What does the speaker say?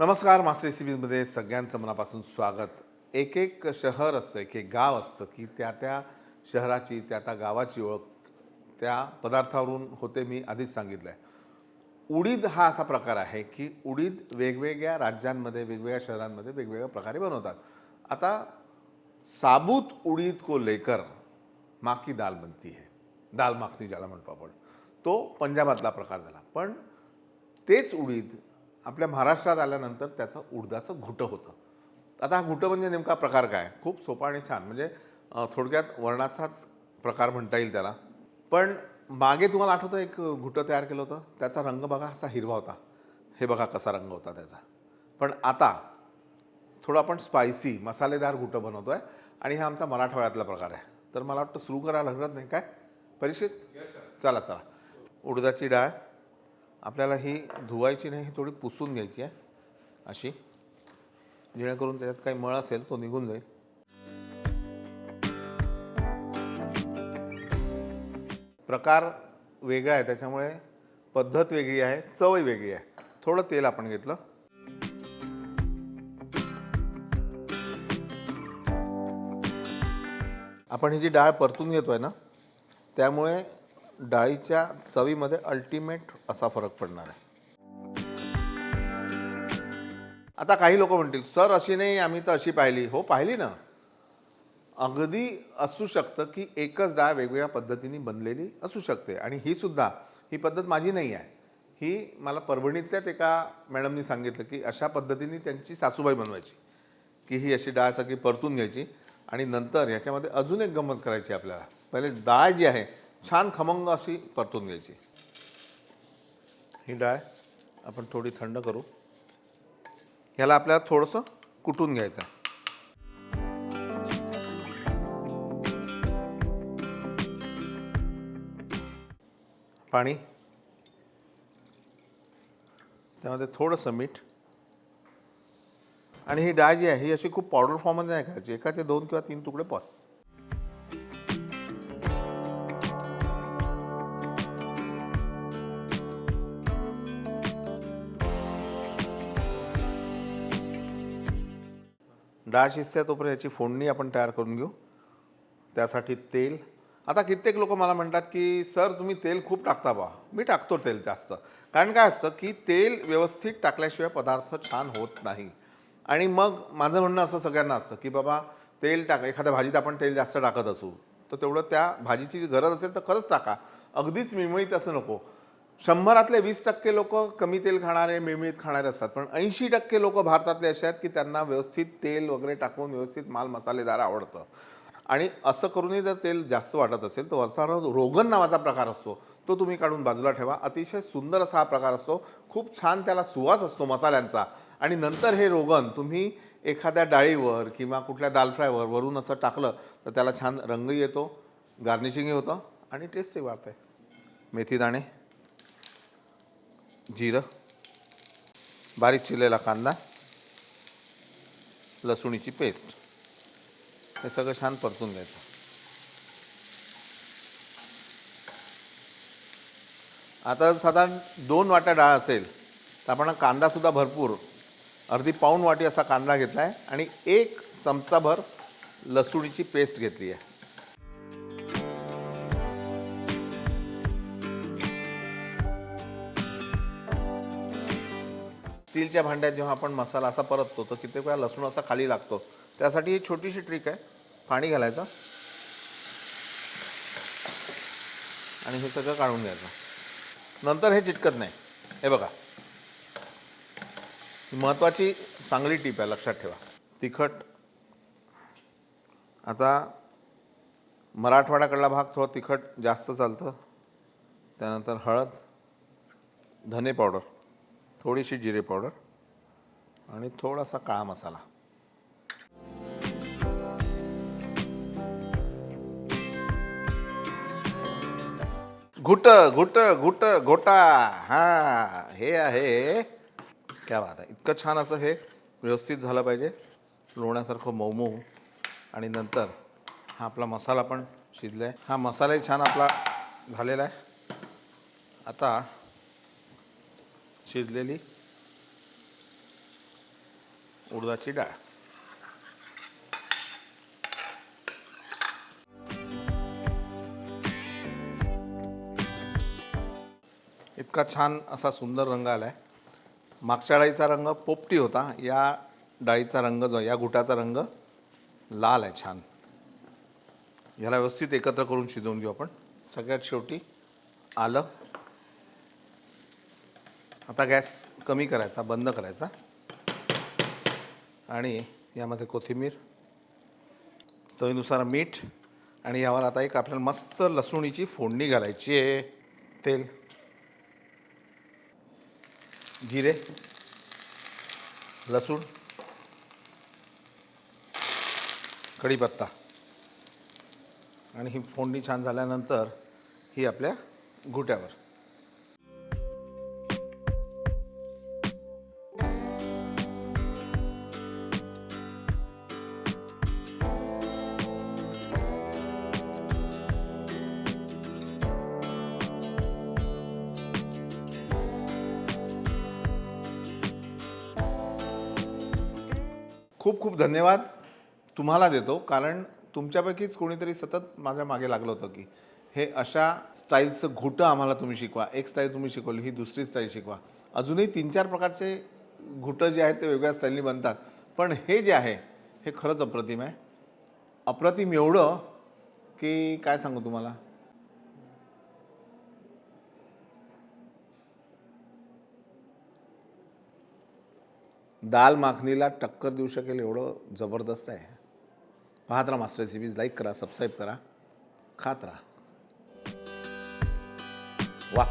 नमस्कार मास्टर रेसिपीजमध्ये सगळ्यांचं मनापासून स्वागत. एक एक शहर असतं एक एक गाव असतं की त्या त्या शहराची त्या त्या गावाची ओळख त्या पदार्थावरून होते मी आधीच सांगितलं आहे उडीद हा असा प्रकार आहे की उडीद वेगवेगळ्या राज्यांमध्ये वेगवेगळ्या शहरांमध्ये वेगवेगळ्या प्रकारे बनवतात. आता साबूत उडीद को लेकर माकी दाल बनती है. दाल माखनी ज्याला म्हणतो आपण. तो पंजाबातला प्रकार झाला. पण तेच उडीद आपल्या महाराष्ट्रात आल्यानंतर त्याचं उडदाचं घुटं होतं. आता हा घुटं म्हणजे नेमका प्रकार काय? खूप सोपा आणि छान. म्हणजे थोडक्यात वर्णाचाच प्रकार म्हणता येईल त्याला. पण मागे तुम्हाला आठवतं एक घुटं तयार केलं होतं? त्याचा रंग बघा असा हिरवा होता. हे बघा कसा रंग होता त्याचा. पण आता थोडं आपण स्पायसी मसालेदार घुटं बनवतो आहे आणि हा आमचा मराठवाड्यातला प्रकार आहे. तर मला वाटतं सुरू करायला हरकत नाही. काय? परीक्षित? चला चला. उडदाची डाळ आपल्याला ही धुवायची नाही ही थोडी पुसून घ्यायची आहे अशी. जेणेकरून त्याच्यात काही मळ असेल तो निघून जाईल. प्रकार वेगळा आहे त्याच्यामुळे पद्धत वेगळी आहे चवही वेगळी आहे. थोडं तेल आपण घेतलं. आपण ही जी डाळ परतून घेतोय ना त्यामुळे डाळीच्या चवीमध्ये अल्टिमेट असा फरक पडणार आहे. आता काही लोक म्हणतील सर अशी नाही आम्ही तर अशी पाहिली. हो पाहिली ना. अगदी असू शकतं की एकच डाळ वेगवेगळ्या पद्धतीने बनलेली असू शकते. आणि ही सुद्धा ही पद्धत माझी नाही आहे. ही मला परभणीतल्याच एका मॅडमनी सांगितलं की अशा पद्धतीने त्यांची सासूबाई बनवायची. की ही अशी डाळ सगळी परतून घ्यायची आणि नंतर याच्यामध्ये अजून एक गंमत करायची आपल्याला. पहिले डाळ जी आहे छान खमंग अशी परतून घ्यायची. ही डाळ आपण थोडी थंड करू. ह्याला आपल्याला थोडंसं कुटून घ्यायचं पाणी. त्यामध्ये थोडंसं मीठ. आणि ही डाळ जी आहे ही अशी खूप पावडर फॉर्ममध्ये नाही करायची एकाचे दोन किंवा तीन तुकडे बस. डाळ शिजते तोपर्यंत याची फोडणी आपण तयार करून घेऊ. त्यासाठी तेल. आता कित्येक लोक मला म्हणतात की सर तुम्ही तेल खूप टाकता बा. मी टाकतो तेल जास्त. कारण काय असतं की तेल व्यवस्थित टाकल्याशिवाय पदार्थ छान होत नाही. आणि मग माझं म्हणणं असं सगळ्यांना असतं की बाबा तेल टाक. एखाद्या भाजीत आपण तेल जास्त टाकत असू. तर तेवढं त्या भाजीची गरज असेल तर खरंच टाका. अगदीच मिळमिळीत असं नको. शंभरातले वीस टक्के लोक कमी तेल खाणारे मिळमिळीत खाणारे असतात. पण ऐंशी टक्के लोक भारतातले असे आहेत की त्यांना व्यवस्थित तेल वगैरे टाकून व्यवस्थित माल मसालेदार आवडतं. आणि असं करूनही जर तेल जास्त वाटत असेल तर वरचा रोगन नावाचा प्रकार असतो तो तुम्ही काढून बाजूला ठेवा. अतिशय सुंदर असा हा प्रकार असतो. खूप छान त्याला सुवास असतो मसाल्यांचा. आणि नंतर हे रोगन तुम्ही एखाद्या डाळीवर किंवा कुठल्या दाल फ्रायवर वरून असं टाकलं तर त्याला छान रंगही येतो गार्निशिंगही होतं आणि टेस्टही वाढते मेथी दाणे. जिरं बारीक चिरलेला कांदा लसूणीची पेस्ट. हे सगळं छान परतून घ्यायचं. आता साधारण दोन वाट्या डाळ असेल तर आपण कांदासुद्धा भरपूर अर्धी पाऊण वाटी असा कांदा घेतला आहे आणि एक चमचाभर लसूणीची पेस्ट घेतली आहे. स्टीलच्या भांड्यात जेव्हा आपण मसाला असा परततो तर कित्येक वेळा लसूण असा खाली लागतो. त्यासाठी ही छोटीशी ट्रिक आहे. पाणी घालायचं. आणि हे सगळं काढून घ्यायचं. नंतर हे चिटकत नाही. हे बघा. महत्त्वाची चांगली टीप आहे लक्षात ठेवा. तिखट. आता मराठवाड्याकडला भाग थोडं तिखट जास्त चालतं. त्यानंतर हळद. धने पावडर. थोडीशी जिरे पावडर आणि थोडासा काळा मसाला. घुट घुट घुट घोटा. हा हे आहे. क्या बात आहे. इतकं छान असं हे व्यवस्थित झालं पाहिजे. लोण्यासारखं मऊ मऊ आणि नंतर हा आपला मसाला पण शिजला आहे हा मसालाही छान आपला झालेला आहे. आता शिजलेली. उडदाची डाळ. इतका छान असा सुंदर रंग आलाय. मागच्या डाळीचा रंग पोपटी होता. या डाळीचा रंग जो या घुटाचा रंग लाल आहे छान. याला व्यवस्थित एकत्र करून शिजवून घेऊ आपण. सगळ्यात शेवटी आलं. आता गॅस कमी करायचा बंद करायचा. आणि यामध्ये कोथिंबीर चवीनुसार मीठ आणि यावर आता एक आपल्याला मस्त लसूणीची फोडणी घालायची आहे. तेल जिरे लसूण कढीपत्ता. आणि ही फोडणी छान झाल्यानंतर ही आपल्या घुट्यावर. खूप खूप धन्यवाद तुम्हाला देतो कारण तुमच्यापैकीच कोणीतरी सतत माझ्या मागे लागलं होतं की हे अशा स्टाईलचं घुटं आम्हाला तुम्ही शिकवा एक स्टाईल तुम्ही शिकवली ही दुसरी स्टाईल शिकवा. अजूनही तीन चार प्रकारचे घुटं जे आहेत ते वेगळ्या स्टाईलनी बनतात पण हे जे आहे हे खरंच अप्रतिम आहे. अप्रतिम एवढं की काय सांगू तुम्हाला? दाल माखणीला टक्कर देऊ शकेल एवढं जबरदस्त आहे. पाहत राहा मास्टर सिरीज लाईक करा सबस्क्राईब करा. खात राहा. वा